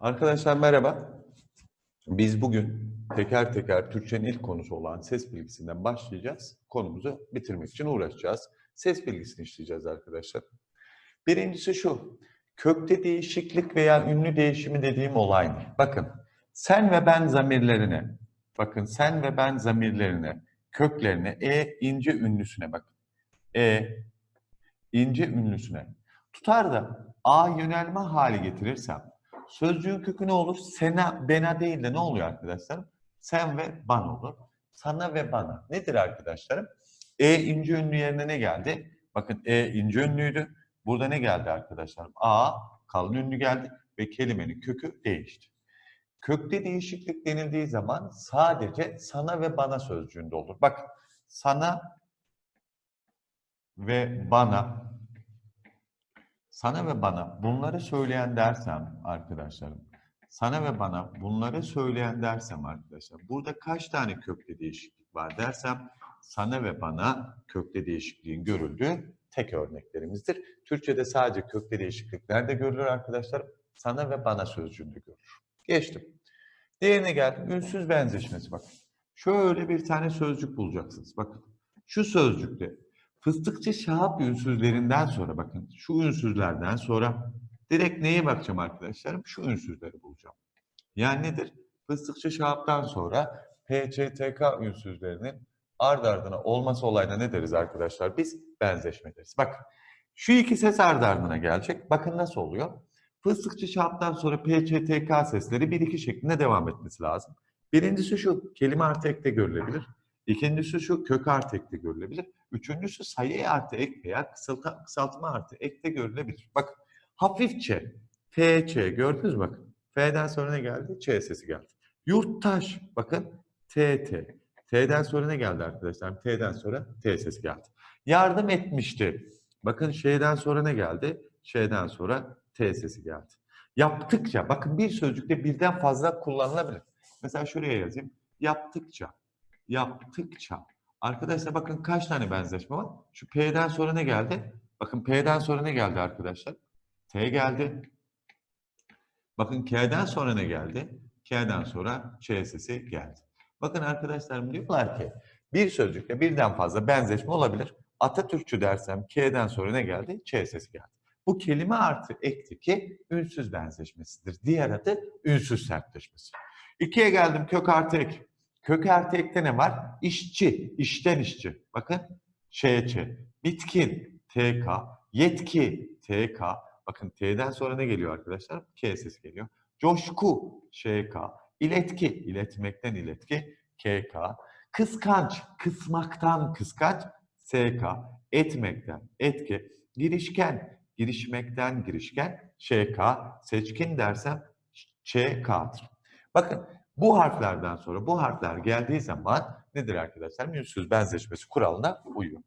Arkadaşlar merhaba. Biz bugün teker teker Türkçenin ilk konusu olan ses bilgisinden başlayacağız. Konumuzu bitirmek için uğraşacağız. Ses bilgisini işleyeceğiz arkadaşlar. Birincisi şu. Kökte değişiklik veya ünlü değişimi dediğim olay ne? Bakın sen ve ben zamirlerine, bakın sen ve ben zamirlerine, köklerine, e ince ünlüsüne bakın. E ince ünlüsüne. Tutar da a yönelme hali getirirsem Sözcüğün kökü ne olur? Sena, bena değil de ne oluyor arkadaşlar? Sen ve ban olur. Sana ve bana. Nedir arkadaşlarım? E ince ünlü yerine ne geldi? Bakın E ince ünlüydü. Burada ne geldi arkadaşlarım? A kalın ünlü geldi ve kelimenin kökü değişti. Kökte değişiklik denildiği zaman sadece sana ve bana sözcüğünde olur. Bak sana ve bana sana ve bana bunları söyleyen dersem arkadaşlarım, sana ve bana bunları söyleyen dersem arkadaşlar, burada kaç tane kökte değişiklik var dersem, sana ve bana kökte değişikliğin görüldüğü tek örneklerimizdir. Türkçe'de sadece kökte değişiklik nerede görülür arkadaşlar? Sana ve bana sözcüğünde görülür. Geçtim. Diğerine geldim. Ünsüz benzeşmesi bakın. Şöyle bir tane sözcük bulacaksınız. Bakın. Şu sözcükte Fıstıkçı şahap ünsüzlerinden sonra bakın şu ünsüzlerden sonra direkt neye bakacağım arkadaşlarım? Şu ünsüzleri bulacağım. Yani nedir? Fıstıkçı şahaptan sonra PCTK ünsüzlerinin ard ardına olması olayına ne deriz arkadaşlar? Biz benzeşme deriz. Bak şu iki ses ard ardına gelecek. Bakın nasıl oluyor? Fıstıkçı şahaptan sonra PCTK sesleri bir iki şeklinde devam etmesi lazım. Birincisi şu kelime artı ekte görülebilir. İkincisi şu kök artı ekte görülebilir. Üçüncüsü sayı artı ek veya kısaltma, kısaltma artı ekte görülebilir. Bak hafifçe TC gördünüz mü bakın. F'den sonra ne geldi? Ç sesi geldi. Yurttaş bakın TT. T'den sonra ne geldi arkadaşlar? T'den sonra T sesi geldi. Yardım etmişti. Bakın şeyden sonra ne geldi? Şeyden sonra T sesi geldi. Yaptıkça bakın bir sözcükte birden fazla kullanılabilir. Mesela şuraya yazayım. Yaptıkça yaptıkça. Arkadaşlar bakın kaç tane benzeşme var? Şu P'den sonra ne geldi? Bakın P'den sonra ne geldi arkadaşlar? T geldi. Bakın K'den sonra ne geldi? K'den sonra Ç sesi geldi. Bakın arkadaşlarım diyorlar ki bir sözcükte birden fazla benzeşme olabilir. Atatürkçü dersem K'den sonra ne geldi? Ç sesi geldi. Bu kelime artı ekteki ünsüz benzeşmesidir. Diğer adı ünsüz sertleşmesi. İkiye geldim kök artı ek. Kök artı ne var? İşçi, işten işçi. Bakın ÇÇ. Bitkin, TK. Yetki, TK. Bakın T'den sonra ne geliyor arkadaşlar? K sesi geliyor. Coşku, ŞK. İletki, iletmekten iletki, KK. Kıskanç, kısmaktan kıskanç, SK. Etmekten etki. Girişken, girişmekten girişken, ŞK. Seçkin dersem ÇK'dır. Bakın bu harflerden sonra bu harfler geldiği zaman nedir arkadaşlar? Ünsüz benzeşmesi kuralına uyuyor.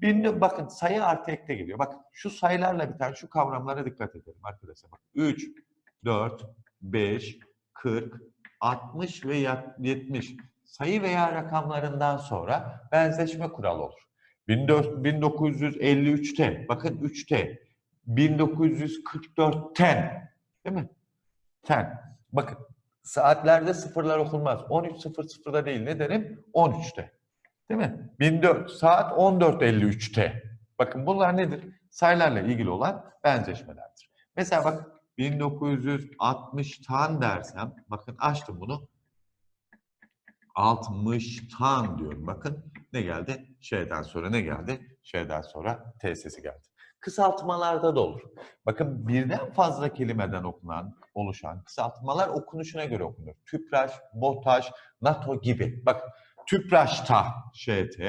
Bir bakın sayı artı ekte geliyor. Bakın şu sayılarla biten şu kavramlara dikkat edelim arkadaşlar. Bak 3, 4, 5, 40, 60 ve 70 sayı veya rakamlarından sonra benzeşme kuralı olur. 1953'te bakın 3'te 1944'ten değil mi? Ten. Bakın Saatlerde sıfırlar okunmaz. 13.00'da değil ne derim? 13'te. Değil mi? 1400 saat 14.53'te. Bakın bunlar nedir? Sayılarla ilgili olan benzeşmelerdir. Mesela bak 1960'tan dersem, bakın açtım bunu. 60'tan diyorum. Bakın ne geldi? Şeyden sonra ne geldi? Şeyden sonra T sesi geldi. Kısaltmalarda da olur. Bakın birden fazla kelimeden okunan, oluşan kısaltmalar okunuşuna göre okunur. Tüpraş, BOTAŞ, NATO gibi. Bak tüpraşta ŞT,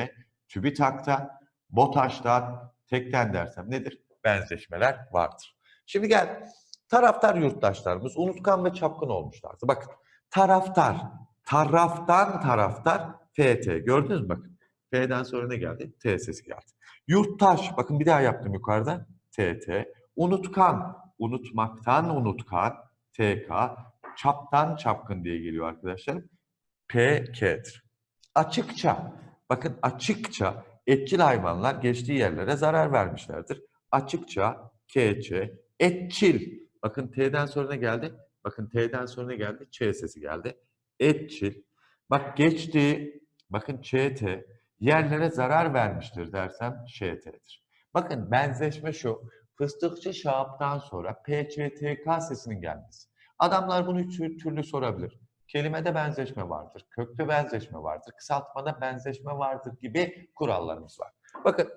TÜBİTAK'ta, BOTAŞ'ta, tekten dersem nedir? Benzeşmeler vardır. Şimdi gel taraftar yurttaşlarımız unutkan ve çapkın olmuşlardı. Bakın taraftar, taraftan taraftar FT. Gördünüz mü bakın. F'den sonra ne geldi? T sesi geldi. Yurttaş, bakın bir daha yaptım yukarıda. TT. Unutkan, unutmaktan unutkan. TK. Çaptan çapkın diye geliyor arkadaşlar. PK'dir. Açıkça, bakın açıkça etçil hayvanlar geçtiği yerlere zarar vermişlerdir. Açıkça KC, etçil. Bakın T'den sonra ne geldi? Bakın T'den sonra ne geldi? Ç sesi geldi. Etçil. Bak geçti. Bakın ÇT. Yerlere zarar vermiştir dersem ŞT'dir. Bakın benzeşme şu. Fıstıkçı Şahap'tan sonra PÇTK sesinin gelmesi. Adamlar bunu üç türlü sorabilir. Kelimede benzeşme vardır, kökte benzeşme vardır, kısaltmada benzeşme vardır gibi kurallarımız var. Bakın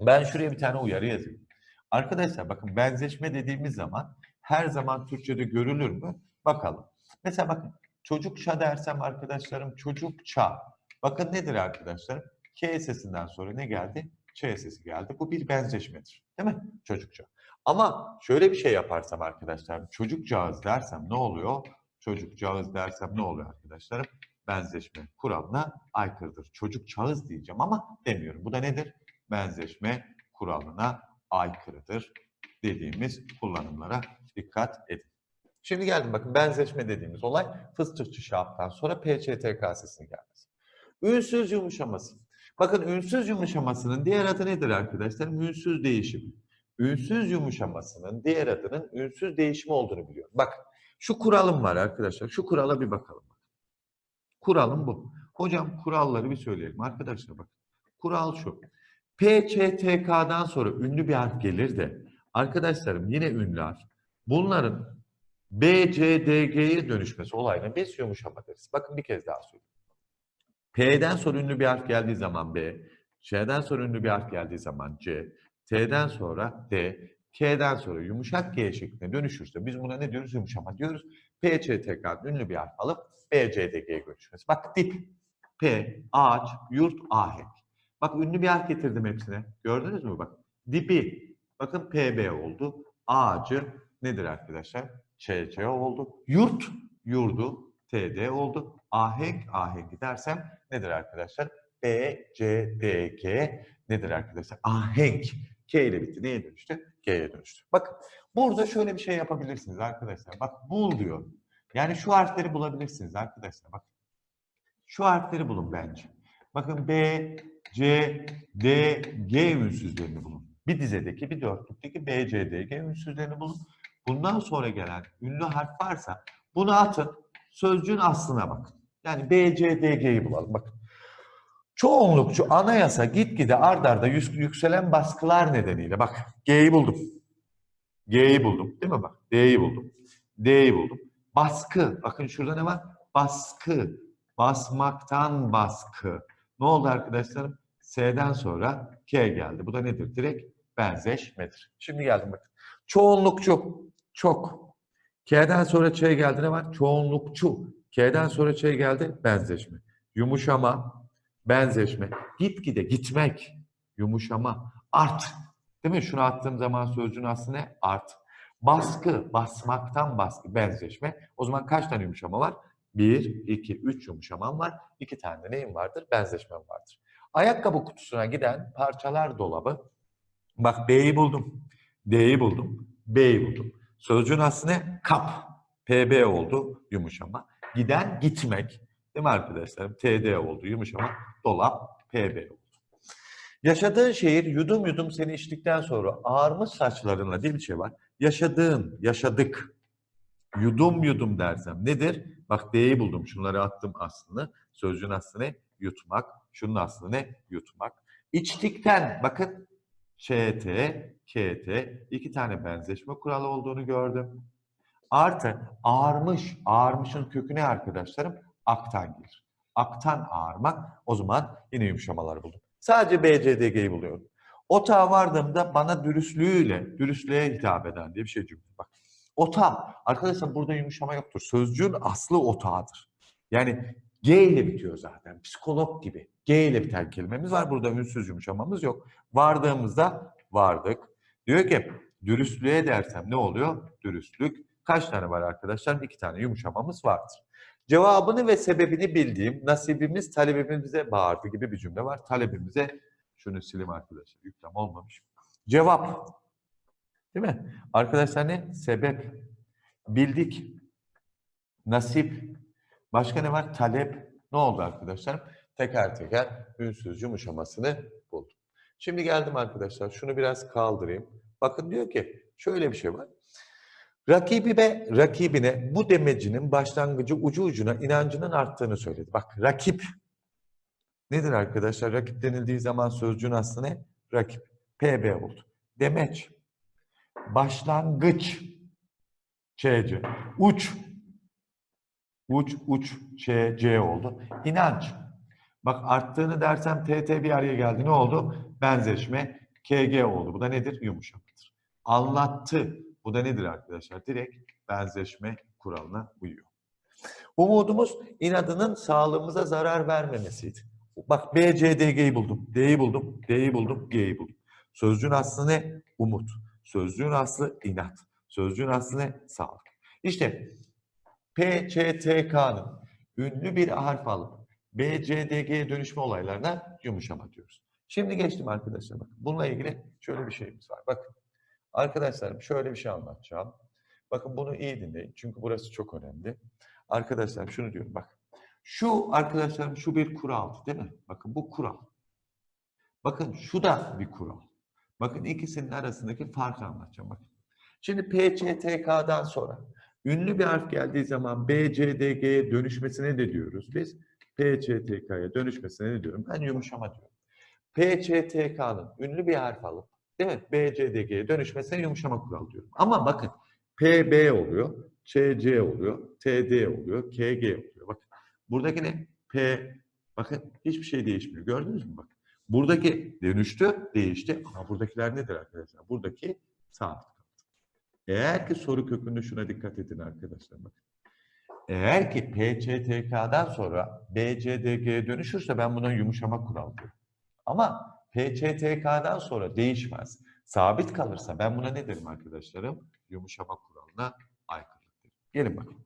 ben şuraya bir tane uyarı yazayım. Arkadaşlar bakın benzeşme dediğimiz zaman her zaman Türkçe'de görülür mü? Bakalım. Mesela bakın çocukça dersem arkadaşlarım çocukça. Bakın nedir arkadaşlarım? K sesinden sonra ne geldi? Ç sesi geldi. Bu bir benzeşmedir. Değil mi? Çocukça. Ama şöyle bir şey yaparsam arkadaşlar, çocukcağız dersem ne oluyor? Çocukcağız dersem ne oluyor arkadaşlarım? Benzeşme kuralına aykırıdır. Çocukcağız diyeceğim ama demiyorum. Bu da nedir? Benzeşme kuralına aykırıdır dediğimiz kullanımlara dikkat edin. Şimdi geldim bakın benzeşme dediğimiz olay fıstıkçı şaptan sonra PÇTK sesinin gelmesi. Ünsüz yumuşaması. Bakın ünsüz yumuşamasının diğer adı nedir arkadaşlar? Ünsüz değişim. Ünsüz yumuşamasının diğer adının ünsüz değişimi olduğunu biliyorum. Bak şu kuralım var arkadaşlar. Şu kurala bir bakalım. Kuralım bu. Hocam kuralları bir söyleyelim. Arkadaşlar bak. Kural şu. PÇTK'dan sonra ünlü bir harf gelir de arkadaşlarım yine ünlü harf. Bunların BCDG'ye dönüşmesi olayına biz yumuşama deriz. Bakın bir kez daha söyleyeyim. P'den sonra ünlü bir harf geldiği zaman B, C'den sonra ünlü bir harf geldiği zaman C, T'den sonra D, K'den sonra yumuşak G şekline dönüşürse biz buna ne diyoruz? Yumuşama diyoruz. PÇTK'dan ünlü bir harf alıp BCDG'ye dönüşmesi. Bak dip, P, ağaç, yurt, ahenk. Bak ünlü bir harf getirdim hepsine. Gördünüz mü bak? Dibi. Bakın PB oldu. Ağacı nedir arkadaşlar? ÇC oldu. Yurt, yurdu. TD oldu. Ahenk, ahengi dersem nedir arkadaşlar? B, C, D, G nedir arkadaşlar? Ahenk. K ile bitti. Neye dönüştü? G'ye dönüştü. Bakın burada şöyle bir şey yapabilirsiniz arkadaşlar. Bak bul diyor. Yani şu harfleri bulabilirsiniz arkadaşlar. Bak. Şu harfleri bulun bence. Bakın B, C, D, G ünsüzlerini bulun. Bir dizedeki, bir dörtlükteki B, C, D, G ünsüzlerini bulun. Bundan sonra gelen ünlü harf varsa bunu atın. Sözcüğün aslına bakın. Yani B, C, D, G'yi bulalım. Bakın. Çoğunlukçu anayasa gitgide ard arda yük- yükselen baskılar nedeniyle bak G'yi buldum. G'yi buldum. Değil mi bak? D'yi buldum. D'yi buldum. Baskı. Bakın şurada ne var? Baskı. Basmaktan baskı. Ne oldu arkadaşlarım? S'den sonra K geldi. Bu da nedir? Direkt benzeşmedir. Şimdi geldim bakın. Çoğunlukçu. Çok. K'den sonra Ç geldi ne var? Çoğunlukçu. K'den sonra Ç geldi benzeşme. Yumuşama, benzeşme. Gitgide gitmek, yumuşama, art. Değil mi? Şunu attığım zaman sözcüğün aslı ne? Art. Baskı, basmaktan baskı, benzeşme. O zaman kaç tane yumuşama var? Bir, iki, üç yumuşamam var. İki tane de neyim vardır? Benzeşmem vardır. Ayakkabı kutusuna giden parçalar dolabı. Bak B'yi buldum. D'yi buldum. B'yi buldum. Sözcüğün aslı ne? Kap. PB oldu yumuşama. Giden gitmek. Değil mi arkadaşlarım? TD oldu yumuşama. Dolap PB oldu. Yaşadığın şehir yudum yudum seni içtikten sonra ağarmış saçlarınla diye bir şey var. Yaşadığın, yaşadık. Yudum yudum dersem nedir? Bak D'yi buldum. Şunları attım aslında. Sözcüğün aslı ne? Yutmak. Şunun aslı ne? Yutmak. İçtikten bakın ÇT, KT iki tane benzeşme kuralı olduğunu gördüm. Artı ağarmış, ağarmışın kökü ne arkadaşlarım? Aktan gelir. Aktan ağarmak o zaman yine yumuşamalar buldum. Sadece BCDG'yi buluyorum. Otağa vardığımda bana dürüstlüğüyle, dürüstlüğe hitap eden diye bir şey cümle. Bak. Ota. Arkadaşlar burada yumuşama yoktur. Sözcüğün aslı otağıdır. Yani G ile bitiyor zaten. Psikolog gibi. G ile biten kelimemiz var. Burada ünsüz yumuşamamız yok. Vardığımızda vardık. Diyor ki dürüstlüğe dersem ne oluyor? Dürüstlük. Kaç tane var arkadaşlar? İki tane yumuşamamız vardır. Cevabını ve sebebini bildiğim nasibimiz talebimize bağırdı gibi bir cümle var. Talebimize şunu sileyim arkadaşlar. Yüklem olmamış. Cevap. Değil mi? Arkadaşlar ne? Sebep. Bildik. Nasip. Başka ne var? Talep. Ne oldu arkadaşlar? Teker teker ünsüz yumuşamasını buldum. Şimdi geldim arkadaşlar. Şunu biraz kaldırayım. Bakın diyor ki şöyle bir şey var. Rakibi ve rakibine bu demecinin başlangıcı ucu ucuna inancının arttığını söyledi. Bak rakip nedir arkadaşlar? Rakip denildiği zaman sözcüğün aslı ne? Rakip. PB oldu. Demeç. Başlangıç. ÇC. Uç. Uç, uç, Ç, C oldu. İnanç. Bak arttığını dersem TT bir araya geldi. Ne oldu? Benzeşme. KG oldu. Bu da nedir? Yumuşamadır. Anlattı. Bu da nedir arkadaşlar? Direkt benzeşme kuralına uyuyor. Umudumuz inadının sağlığımıza zarar vermemesiydi. Bak B, C, D, G'yi buldum. D'yi buldum. D'yi buldum. G'yi buldum. Sözcüğün aslı ne? Umut. Sözcüğün aslı inat. Sözcüğün aslı ne? Sağlık. İşte P, Ç, T, K'nın ünlü bir harf alıp B, C, D, G'ye dönüşme olaylarına yumuşama diyoruz. Şimdi geçtim arkadaşlar. Bakın bununla ilgili şöyle bir şeyimiz var. Bakın arkadaşlarım şöyle bir şey anlatacağım. Bakın bunu iyi dinleyin. Çünkü burası çok önemli. Arkadaşlar şunu diyorum bak. Şu arkadaşlarım şu bir kural değil mi? Bakın bu kural. Bakın şu da bir kural. Bakın ikisinin arasındaki farkı anlatacağım. Bakın. Şimdi PCTK'dan sonra ünlü bir harf geldiği zaman BCDG'ye dönüşmesine ne diyoruz biz? PCTK'ya dönüşmesine ne diyorum? Ben yumuşama diyorum. PCTK'nın ünlü bir harf alıp değil mi? BCDG'ye dönüşmesine yumuşama kuralı diyorum. Ama bakın PB oluyor, CC oluyor, TD oluyor, KG oluyor. Bakın buradaki ne? P, bakın hiçbir şey değişmiyor. Gördünüz mü? Bakın. Buradaki dönüştü, değişti. Ama buradakiler nedir arkadaşlar? Buradaki sabit kaldı. Eğer ki soru kökünde şuna dikkat edin arkadaşlar. Bakın. Eğer ki PCTK'dan sonra BCDG'ye dönüşürse ben buna yumuşama kuralı diyorum. Ama PCTK'dan sonra değişmez. Sabit kalırsa ben buna ne derim arkadaşlarım? Yumuşama kuralına aykırılık derim. Gelin bakın.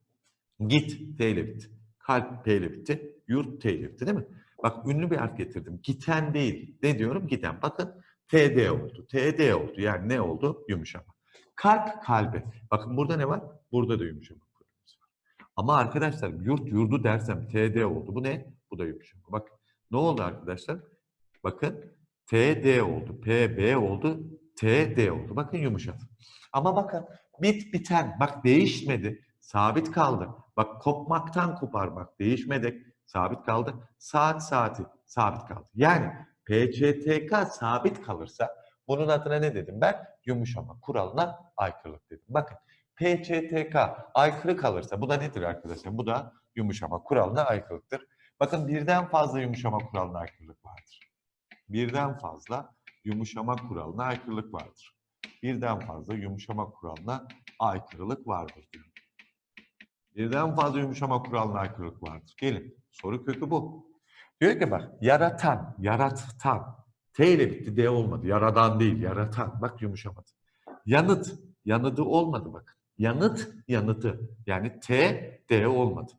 Git T ile bitti. Kalp P ile bitti. Yurt T ile bitti değil mi? Bak ünlü bir harf getirdim. Giten değil. Ne diyorum? Giden. Bakın TD oldu. TD oldu. Yani ne oldu? Yumuşama. Kalp kalbe. Bakın burada ne var? Burada da yumuşama kuralımız var. Ama arkadaşlar yurt yurdu dersem TD oldu. Bu ne? Bu da yumuşama. Bak ne oldu arkadaşlar? Bakın TD oldu. PB oldu. TD oldu. Bakın yumuşadı. Ama bakın bit biten. Bak değişmedi. Sabit kaldı. Bak kopmaktan koparmak değişmedi. Sabit kaldı. Saat saati sabit kaldı. Yani PCTK sabit kalırsa bunun adına ne dedim ben? Yumuşama kuralına aykırılık dedim. Bakın PCTK aykırı kalırsa bu da nedir arkadaşlar? Bu da yumuşama kuralına aykırılıktır. Bakın birden fazla yumuşama kuralına aykırılık vardır. Birden fazla yumuşama kuralına aykırılık vardır. Birden fazla yumuşama kuralına aykırılık vardır diyor. Birden fazla yumuşama kuralına aykırılık vardır. Gelin soru kökü bu. Diyor ki bak yaratan, yaratan. T ile bitti D olmadı. Yaradan değil yaratan. Bak yumuşamadı. Yanıt, yanıtı olmadı bak. Yanıt, yanıtı. Yani T, D olmadı.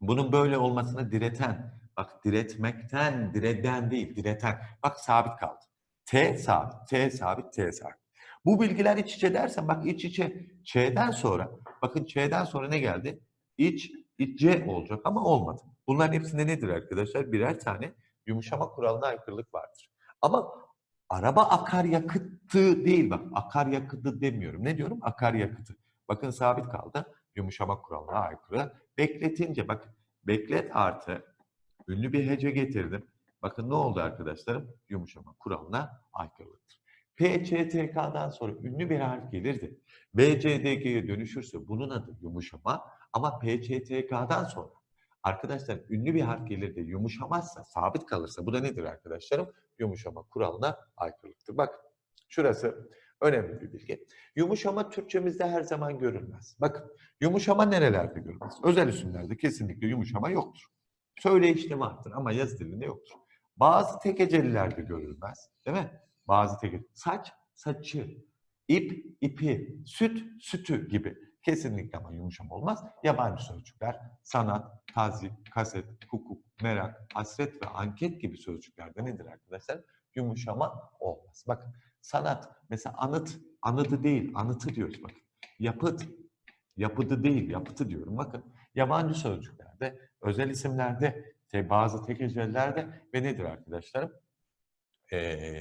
Bunun böyle olmasına direten. Bak diretmekten, direden değil, direten. Bak sabit kaldı. T sabit, T sabit, T sabit. Bu bilgiler iç içe dersen bak iç içe Ç'den sonra bakın Ç'den sonra ne geldi? İç, iç C olacak ama olmadı. Bunların hepsinde nedir arkadaşlar? Birer tane yumuşama kuralına aykırılık vardır. Ama araba akaryakıtı değil bak akaryakıtı demiyorum. Ne diyorum? Akaryakıtı. Bakın sabit kaldı. Yumuşama kuralına aykırı. Bekletince bak beklet artı ünlü bir hece getirdim. Bakın ne oldu arkadaşlarım? Yumuşama kuralına aykırılıktır. PCTK'dan sonra ünlü bir harf gelirdi. BCDG'ye dönüşürse bunun adı yumuşama ama PCTK'dan sonra arkadaşlar ünlü bir harf gelir de yumuşamazsa, sabit kalırsa bu da nedir arkadaşlarım? Yumuşama kuralına aykırılıktır. Bak şurası önemli bir bilgi. Yumuşama Türkçemizde her zaman görülmez. Bakın yumuşama nerelerde görülmez? Özel isimlerde kesinlikle yumuşama yoktur. Söyleyişli vardır ama yazı dilinde yoktur. Bazı tek hecelilerde görülmez. Değil mi? Bazı tek Saç, saçı. ip, ipi. Süt, sütü gibi. Kesinlikle ama yumuşama olmaz. Yabancı sözcükler, sanat, tazik, kaset, hukuk, merak, hasret ve anket gibi sözcüklerde nedir arkadaşlar? Yumuşama olmaz. Bakın sanat, mesela anıt, anıtı değil, anıtı diyoruz bakın. Yapıt, yapıdı değil, yapıtı diyorum. Bakın yabancı sözcüklerde, özel isimlerde, te- bazı tek hecelilerde ve nedir arkadaşlarım? Ee,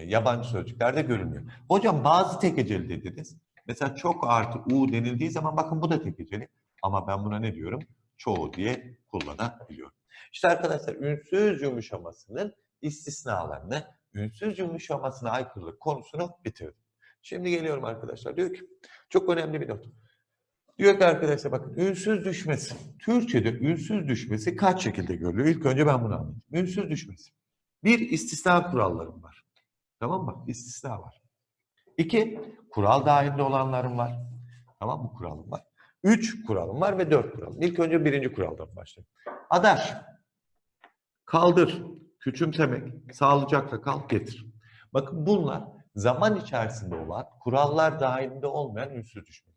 yabancı sözcüklerde görülmüyor. Hocam bazı tek heceli dediniz. Mesela çok artı u denildiği zaman bakın bu da tek heceli. Ama ben buna ne diyorum? Çoğu diye kullanabiliyorum. İşte arkadaşlar ünsüz yumuşamasının istisnalarını, ünsüz yumuşamasına aykırılık konusunu bitirdim. Şimdi geliyorum arkadaşlar. Diyor ki, çok önemli bir not. Diyor ki arkadaşlar bakın ünsüz düşmesi. Türkçe'de ünsüz düşmesi kaç şekilde görülüyor? İlk önce ben bunu anlatayım. Ünsüz düşmesi. Bir istisna kurallarım var. Tamam mı? İstisna var. İki, kural dahilinde olanlarım var. Tamam mı? Kuralım var. Üç kuralım var ve dört kuralım. İlk önce birinci kuraldan başlayalım. Adaş, kaldır, küçümsemek, sağlıcakla kal, getir. Bakın bunlar zaman içerisinde olan, kurallar dahilinde olmayan ünsüz düşmeler.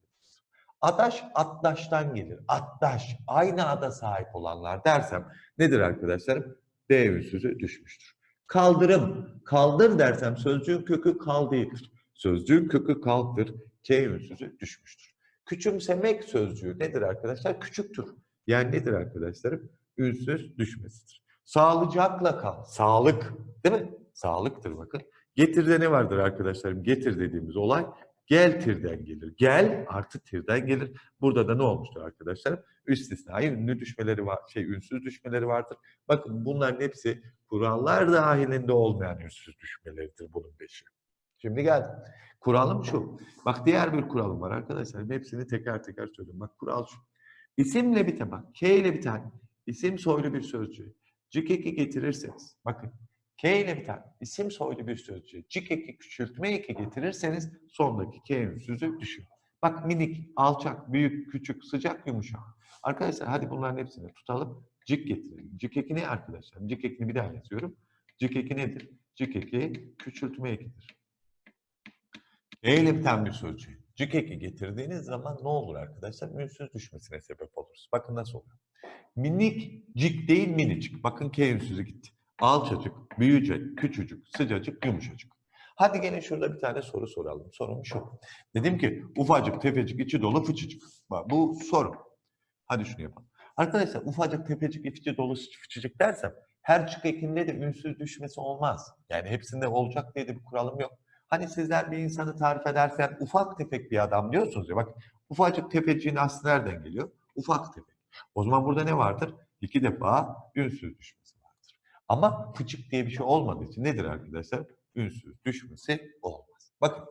Adaş, atlaştan gelir. Atlaş, aynı ada sahip olanlar dersem nedir arkadaşlarım? D ünsüzü düşmüştür. Kaldırım, kaldır dersem sözcüğün kökü kal değildir. Sözcüğün kökü kalktır, K ünsüzü düşmüştür. Küçümsemek sözcüğü nedir arkadaşlar? Küçüktür. Yani nedir arkadaşlarım? Ünsüz düşmesidir. Sağlıcakla kal. Sağlık. Değil mi? Sağlıktır bakın. Getirde ne vardır arkadaşlarım? Getir dediğimiz olay gel tirden gelir. Gel artı tirden gelir. Burada da ne olmuştur arkadaşlarım? İstisnai ünlü düşmeleri var, şey ünsüz düşmeleri vardır. Bakın bunların hepsi kurallar dahilinde olmayan ünsüz düşmeleridir bunun beşi. Şimdi gel. Kuralım şu. Bak diğer bir kuralım var arkadaşlar. Hepsini teker teker söyleyeyim. Bak kural şu. İsimle biten bak. K ile biten isim soylu bir sözcüğü. Cik eki getirirseniz. Bakın. K ile biten isim soylu bir sözcüğü. Cik eki küçültme eki getirirseniz sondaki K ünsüzü düşüyor. Bak minik, alçak, büyük, küçük, sıcak, yumuşak. Arkadaşlar hadi bunların hepsini tutalım. Cik getirelim. Cik eki ne arkadaşlar? Cik ekini bir daha yazıyorum. Cik eki nedir? Cik eki küçültme ekidir. E ile biten bir sözcüğü cik eki getirdiğiniz zaman ne olur arkadaşlar? Ünsüz düşmesine sebep oluruz. Bakın nasıl oluyor. Minik cik değil minicik. Bakın K ünsüzü gitti. Alçacık, büyücek, küçücük, sıcacık, yumuşacık. Hadi gelin şurada bir tane soru soralım. Sorum şu. Dedim ki ufacık, tefecik, içi dolu, fıçıcık. Bak bu soru. Hadi şunu yapalım. Arkadaşlar ufacık, tefecik, içi dolu, fıçıcık dersem her çık ekinde de ünsüz düşmesi olmaz. Yani hepsinde olacak diye de bir kuralım yok. Hani sizler bir insanı tarif ederken ufak tefek bir adam diyorsunuz ya bak ufacık tefeciğin aslı nereden geliyor? Ufak tefek. O zaman burada ne vardır? İki defa ünsüz düşmesi. Ama fıçık diye bir şey olmadığı için nedir arkadaşlar? Ünsüz düşmesi olmaz. Bakın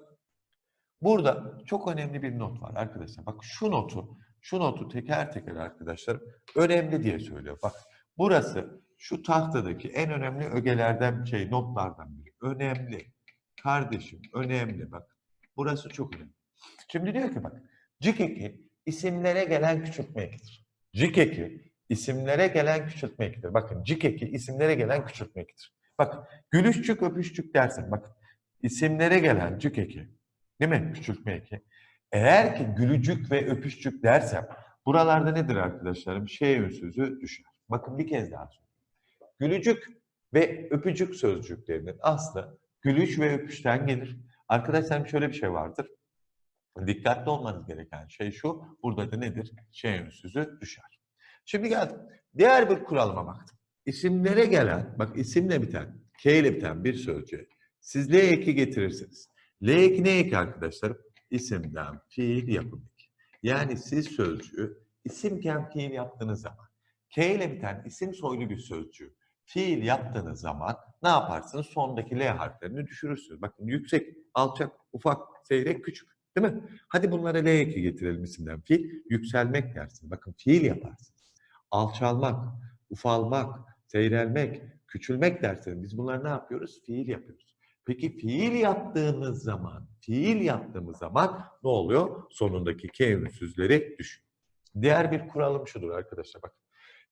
burada çok önemli bir not var arkadaşlar. Bak şu notu, şu notu teker teker arkadaşlar önemli diye söylüyor. Bak burası şu tahtadaki en önemli ögelerden şey notlardan biri. Önemli. Kardeşim önemli bak. Burası çok önemli. Şimdi diyor ki bak. Cik isimlere gelen küçültme ekidir. Cik isimlere gelen küçültme. Bakın cik isimlere gelen küçültme. Bak gülüşçük öpüşçük dersen bak isimlere gelen cik değil mi? Küçültme. Eğer ki gülücük ve öpüşçük dersem buralarda nedir arkadaşlarım? Şey ünsüzü düşer. Bakın bir kez daha söyleyeyim. Gülücük ve öpücük sözcüklerinin aslı gülüş ve öpüşten gelir. Arkadaşlar şöyle bir şey vardır. Dikkatli olmanız gereken şey şu. Burada da nedir? Şey ünsüzü düşer. Şimdi geldim. Diğer bir kuralıma baktım. İsimlere gelen, bak isimle biten, K ile biten bir sözcüğe siz L eki getirirsiniz. L eki ne eki? İsimden fiil yapım. Yani siz sözcüğü isimken fiil yaptığınız zaman K ile biten isim soylu bir sözcüğü fiil yaptığınız zaman ne yaparsınız? Sondaki L harflerini düşürürsünüz. Bakın yüksek, alçak, ufak, seyrek, küçük. Değil mi? Hadi bunlara L eki getirelim isimden. Fiil, yükselmek dersiniz. Bakın fiil yaparsınız. Alçalmak, ufalmak, seyrelmek, küçülmek dersiniz. Biz bunları ne yapıyoruz? Fiil yapıyoruz. Peki fiil yaptığımız zaman, fiil yaptığımız zaman ne oluyor? Sonundaki K ünsüzleri düşüyor. Diğer bir kuralım şudur arkadaşlar bakın.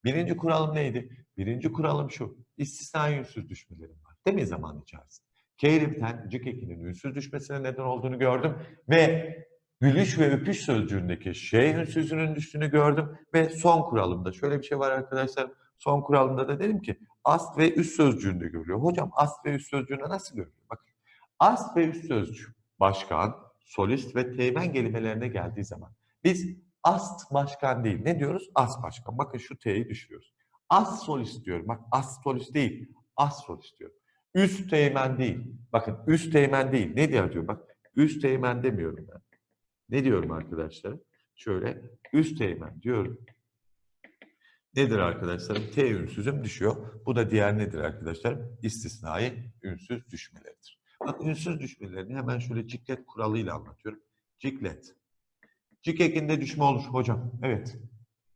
Birinci kuralım neydi? Birinci kuralım şu. İstisnai ünsüz düşmelerim var. Değil mi zaman içerisinde? K ile biten cik ünsüz düşmesine neden olduğunu gördüm. Ve gülüş ve öpüş sözcüğündeki şey ünsüzünün düştüğünü gördüm. Ve son kuralımda şöyle bir şey var arkadaşlar. Son kuralımda da dedim ki ast ve üst sözcüğünde görülüyor. Hocam ast ve üst sözcüğünde nasıl görülüyor? Bakın ast ve üst sözcüğü başkan, solist ve teğmen kelimelerine geldiği zaman biz ast başkan değil. Ne diyoruz? As başkan. Bakın şu T'yi düşürüyoruz. As solist diyorum. Bak as solist değil. As solist diyorum. Üst teğmen değil. Bakın üst teğmen değil. Ne diyor diyor? Bak üst teğmen demiyorum ben. Ne diyorum arkadaşlar? Şöyle üst teğmen diyorum. Nedir arkadaşlarım? T ünsüzüm düşüyor. Bu da diğer nedir arkadaşlarım? İstisnai ünsüz düşmeleridir. Bak ünsüz düşmelerini hemen şöyle ciklet kuralıyla anlatıyorum. Ciklet. Cik ekinde düşme olur hocam. Evet.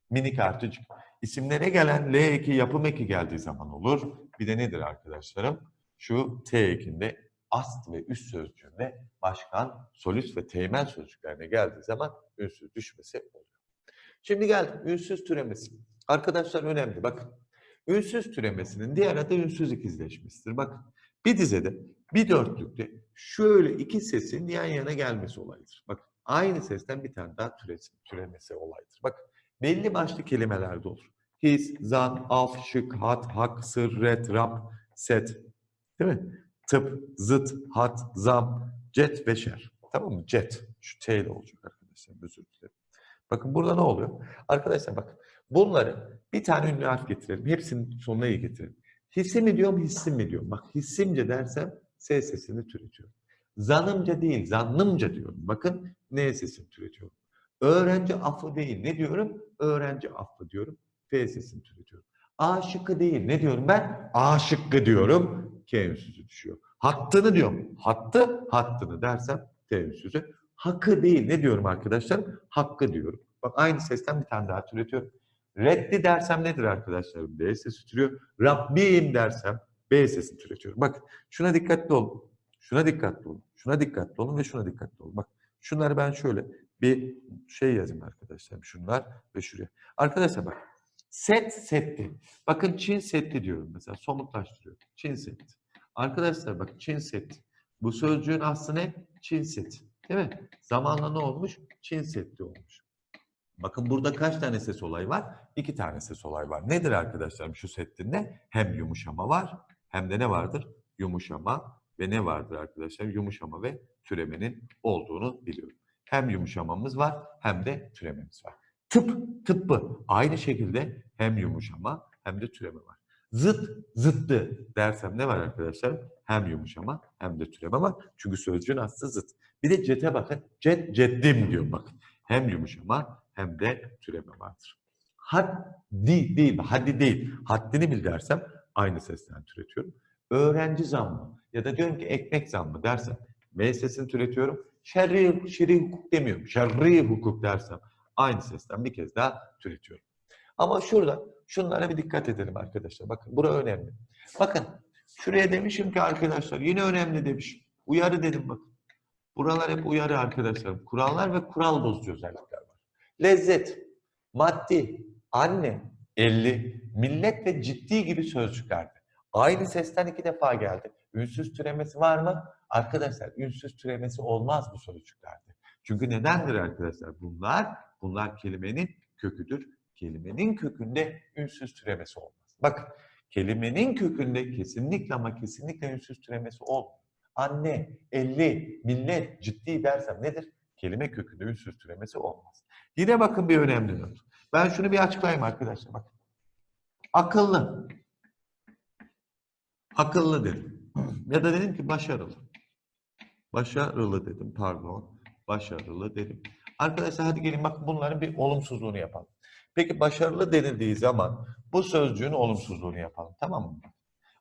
Minik artı cik. İsimlere gelen L eki yapım eki geldiği zaman olur. Bir de nedir arkadaşlarım? Şu T ekinde ast ve üst sözcüğünde başkan, solist ve teğmen sözcüklerine geldiği zaman ünsüz düşmesi oluyor. Şimdi geldim ünsüz türemesi. Arkadaşlar önemli bakın. Ünsüz türemesinin diğer adı ünsüz ikizleşmesidir. Bakın bir dizede bir dörtlükte şöyle iki sesin yan yana gelmesi olayıdır. Bakın aynı sesten bir tane daha türesi, türemesi olaydır. Bakın belli başlı kelimelerde olur. His, zan, af, şık, hat, hak, sır, ret, rab, set. Değil mi? Tıp, zıt, hat, zam, cet ve şer. Tamam mı? Cet. Şu T ile olacak arkadaşlar. Özür dilerim. Bakın burada ne oluyor? Arkadaşlar bakın bunları bir tane ünlü harf getirelim. Hepsinin sonuna iyi getirelim. Hissi mi diyorum, hissim mi diyorum. Bak hissimce dersem S sesini türetiyorum. Zanımca değil, zannımca diyorum. Bakın N sesini türetiyorum. Öğrenci affı değil. Ne diyorum? Öğrenci affı diyorum. F sesini türetiyorum. A şıkkı değil. Ne diyorum ben? A şıkkı diyorum. K ünsüzü düşüyor. Hattını diyorum. Hattı, hattını dersem T ünsüzü. Hakkı değil. Ne diyorum arkadaşlar? Hakkı diyorum. Bak aynı sesten bir tane daha türetiyorum. Reddi dersem nedir arkadaşlarım? D sesi türüyor. Rabbim dersem B sesini türetiyorum. Bak şuna dikkatli olun. Şuna dikkatli olun. Şuna dikkatli olun ve şuna dikkatli olun. Bak şunları ben şöyle bir şey yazayım arkadaşlar. Şunlar ve şuraya. Arkadaşlar bak. Set setti. Bakın Çin setti diyorum mesela. Somutlaştırıyorum. Çin setti. Arkadaşlar bak Çin. Bu sözcüğün aslı ne? Çin. Değil mi? Zamanla ne olmuş? Çin setti olmuş. Bakın burada kaç tane ses olayı var? İki tane ses olayı var. Nedir arkadaşlarım şu settinde? Hem yumuşama var hem de ne vardır? Yumuşama ve ne vardır arkadaşlar? Yumuşama ve türemenin olduğunu biliyorum. Hem yumuşamamız var hem de türememiz var. Tıp, tıbbı aynı şekilde hem yumuşama hem de türeme var. Zıt, zıttı dersem ne var arkadaşlar? Hem yumuşama hem de türeme var. Çünkü sözcüğün aslı zıt. Bir de cete bakın. Cet, ceddim diyor bakın. Hem yumuşama hem de türeme vardır. Haddi değil, haddi değil. Haddini bil dersem aynı sesten türetiyorum. Öğrenci zammı ya da diyorum ki ekmek zammı dersem M sesini türetiyorum. Şerri, şerri hukuk demiyorum. Şerri hukuk dersem aynı sesten bir kez daha türetiyorum. Ama şurada şunlara bir dikkat edelim arkadaşlar. Bakın bura önemli. Bakın şuraya demişim ki arkadaşlar yine önemli demişim. Uyarı dedim bakın. Buralar hep uyarı arkadaşlarım. Kurallar ve kural bozucu özellikler var. Lezzet, maddi, anne, elli, millet ve ciddi gibi sözcüklerdi. Aynı sesten iki defa geldi. Ünsüz türemesi var mı? Arkadaşlar ünsüz türemesi olmaz bu sözcüklerde. Çünkü nedendir arkadaşlar? Bunlar, bunlar kelimenin köküdür. Kelimenin kökünde ünsüz türemesi olmaz. Bakın kelimenin kökünde kesinlikle ama kesinlikle ünsüz türemesi olmaz. Anne, elli, millet, ciddi dersem nedir? Kelime kökünde ünsüz türemesi olmaz. Yine bakın bir önemli not. Ben şunu bir açıklayayım arkadaşlar. Bakın. Akıllı. Akıllı dedim. Ya da dedim ki başarılı. Başarılı dedim pardon. Başarılı dedim. Arkadaşlar hadi gelin bak bunların bir olumsuzluğunu yapalım. Peki başarılı denildiği zaman bu sözcüğün olumsuzluğunu yapalım. Tamam mı?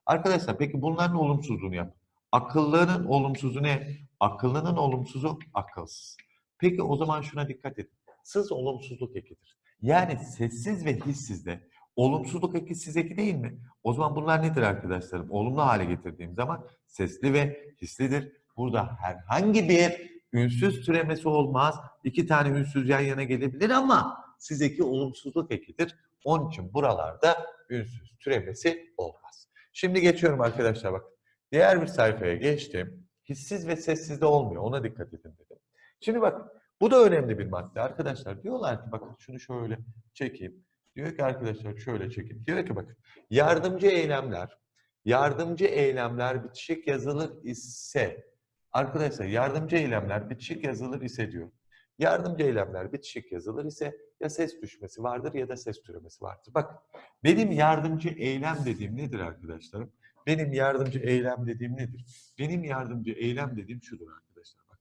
Arkadaşlar peki bunların olumsuzluğunu yapalım. Akıllının olumsuzu ne? Akıllının olumsuzu akılsız. Peki o zaman şuna dikkat edin. Sız olumsuzluk ekidir. Yani sessiz ve hissizde olumsuzluk eki siz eki değil mi? O zaman bunlar nedir arkadaşlarım? Olumlu hale getirdiğim zaman sesli ve hislidir. Burada herhangi bir ünsüz türemesi olmaz. İki tane ünsüz yan yana gelebilir ama siz eki olumsuzluk ekidir. Onun için buralarda ünsüz türemesi olmaz. Şimdi geçiyorum arkadaşlar bakın. Diğer bir sayfaya geçtim. Hissiz ve sessiz de olmuyor. Ona dikkat edin dedim. Şimdi bak bu da önemli bir madde arkadaşlar. Diyorlar ki bakın şunu şöyle çekeyim. Diyor ki arkadaşlar şöyle çekeyim. Diyor ki bakın yardımcı eylemler, yardımcı eylemler bitişik yazılır ise arkadaşlar yardımcı eylemler bitişik yazılır ise diyor. Yardımcı eylemler bitişik yazılır ise ya ses düşmesi vardır ya da ses türemesi vardır. Bak benim yardımcı eylem dediğim nedir arkadaşlarım? Benim yardımcı eylem dediğim nedir? Benim yardımcı eylem dediğim şudur arkadaşlar. Bak.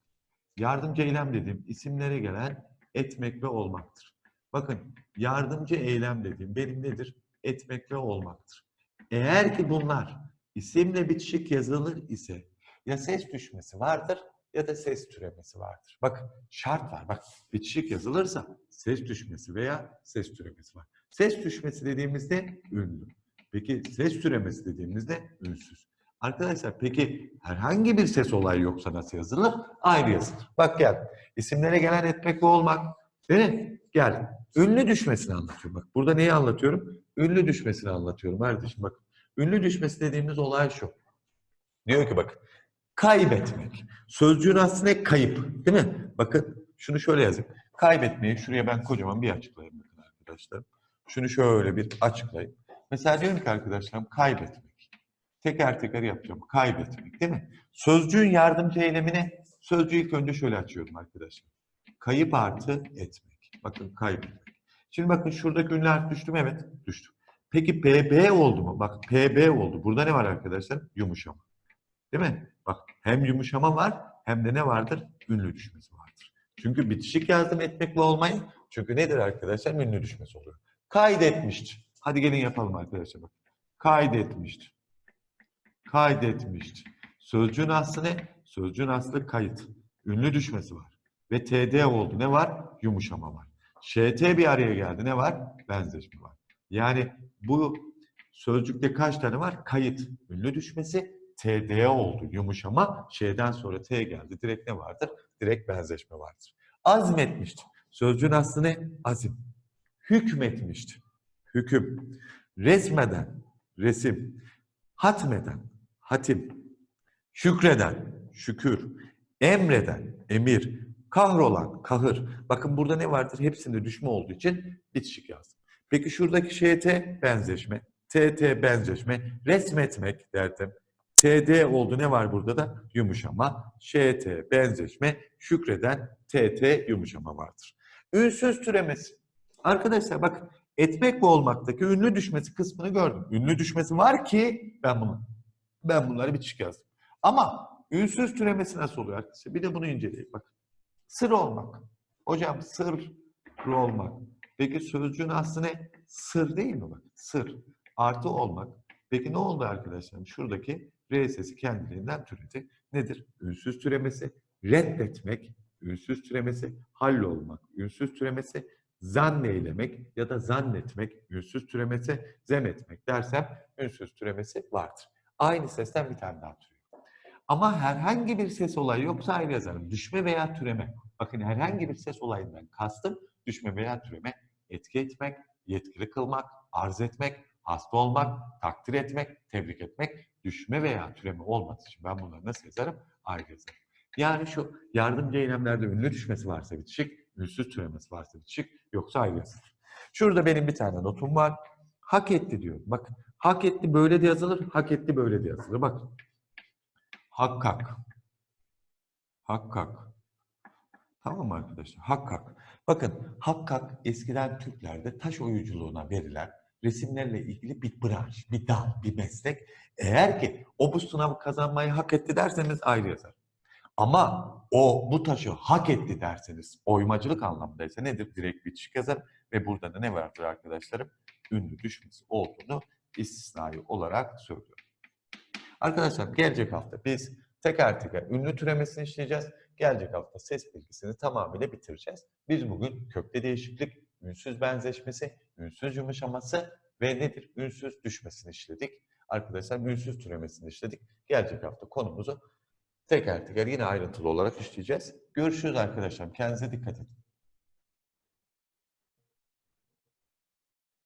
Yardımcı eylem dediğim isimlere gelen etmek ve olmaktır. Bakın yardımcı eylem dediğim benim nedir? Etmek ve olmaktır. Eğer ki bunlar isimle bitişik yazılır ise ya ses düşmesi vardır ya da ses türemesi vardır. Bakın şart var. Bak bitişik yazılırsa ses düşmesi veya ses türemesi var. Ses düşmesi dediğimizde ünlü. Peki ses türemesi dediğimizde ünsüz. Arkadaşlar peki herhangi bir ses olayı yoksa nasıl yazılır? Ayrı yazılır. Bak gel. İsimlere gelen etmek ve olmak. Değil mi? Gel. Ünlü düşmesini anlatıyorum. Bak burada neyi anlatıyorum? Ünlü düşmesini anlatıyorum kardeşim. Bak. Ünlü düşmesi dediğimiz olay şu. Diyor ki bak. Kaybetmek. Sözcüğün aslında kayıp. Değil mi? Bakın şunu şöyle yazayım. Kaybetmeyi şuraya ben kocaman bir açıklayayım bakın arkadaşlar. Şunu şöyle bir açıklayayım. Mesela diyorum ki arkadaşlarım kaybetmek. Teker teker yapacağım. Kaybetmek değil mi? Sözcüğün yardımcı eylemine sözcüğü ilk önce şöyle açıyorum arkadaşlar. Kayıp artı etmek. Bakın kaybetmek. Şimdi bakın şuradaki ünlü harf düştü mü? Evet düştü. Peki PB oldu mu? Bak PB oldu. Burada ne var arkadaşlar? Yumuşama. Değil mi? Bak hem yumuşama var hem de ne vardır? Ünlü düşmesi vardır. Çünkü bitişik yardım etmekle olmayı. Çünkü nedir arkadaşlar? Ünlü düşmesi oluyor. Kaydetmiştir. Hadi gelin yapalım arkadaşlar bak. Kaydetmiştir. Kaydetmiştir. Sözcüğün aslı ne? Sözcüğün aslı kayıt. Ünlü düşmesi var. Ve TD oldu. Ne var? Yumuşama var. ŞT bir araya geldi. Ne var? Benzeşme var. Yani bu sözcükte kaç tane var? Kayıt. Ünlü düşmesi. TD oldu. Yumuşama. Ş'den sonra T geldi. Direkt ne vardır? Direkt benzeşme vardır. Azmetmiştir. Sözcüğün aslı ne? Azim. Hükmetmiştir. Hüküm. Resmeden. Resim. Hatmeden. Hatim. Şükreden. Şükür. Emreden. Emir. Kahrolan. Kahır. Bakın burada ne vardır? Hepsinde düşme olduğu için bitişik yazdım. Peki şuradaki ŞT benzeşme. TT benzeşme. Resmetmek derdim. TD oldu. Ne var burada da? Yumuşama. ŞT benzeşme. Şükreden TT yumuşama vardır. Ünsüz türemesi. Arkadaşlar bakın etmek ve olmaktaki ünlü düşmesi kısmını gördüm. Ünlü düşmesi var ki ben bunu ben bunları bitişik yazdım. Ama ünsüz türemesi nasıl oluyor arkadaşlar? Bir de bunu inceleyelim. Bak. Sır olmak. Hocam sır olmak. Peki sözcüğün aslı ne? Sır değil mi bak? Sır. Artı olmak. Peki ne oldu arkadaşlar? Şuradaki R sesi kendiliğinden türedi. Nedir? Ünsüz türemesi. Reddetmek. Ünsüz türemesi. Hallolmak. Ünsüz türemesi. Zanneylemek ya da zannetmek. Ünsüz türemesi. Zemetmek dersem ünsüz türemesi vardır. Aynı sesten bir tane daha türüyor. Ama herhangi bir ses olayı yoksa ayrı yazarım. Düşme veya türeme. Bakın herhangi bir ses olayından kastım düşme veya türeme. Etki etmek, yetkili kılmak, arz etmek, hasta olmak, takdir etmek, tebrik etmek, düşme veya türeme olmadığı için ben bunları nasıl yazarım? Ayrı yazarım. Yani şu yardımcı eylemlerde ünlü düşmesi varsa bitişik, ünsüz türemesi varsa bitişik, yoksa ayrı yazılır. Şurada benim bir tane notum var. Hak etti diyor. Bak hak etti böyle de yazılır, hak etti böyle de yazılır. Bak. Hakkak. Hakkak. Tamam mı arkadaşlar? Hakkak. Bakın hakkak eskiden Türklerde taş oyunculuğuna verilen resimlerle ilgili bir branş, bir dal, bir meslek. Eğer ki o bu sınavı kazanmayı hak etti derseniz ayrı yazar. Ama o bu taşı hak etti derseniz oymacılık anlamındaysa nedir? Direkt bitişik yazar ve burada da ne vardır arkadaşlarım? Ünlü düşmesi olduğunu istisnai olarak söylüyorum. Arkadaşlar gelecek hafta biz teker teker ünlü türemesini işleyeceğiz. Gelecek hafta ses bilgisini tamamıyla bitireceğiz. Biz bugün kökte değişiklik, ünsüz benzeşmesi, ünsüz yumuşaması ve nedir? Ünsüz düşmesini işledik. Arkadaşlar ünsüz türemesini işledik. Gelecek hafta konumuzu teker teker yine ayrıntılı olarak işleyeceğiz. Görüşürüz arkadaşlar. Kendinize dikkat edin.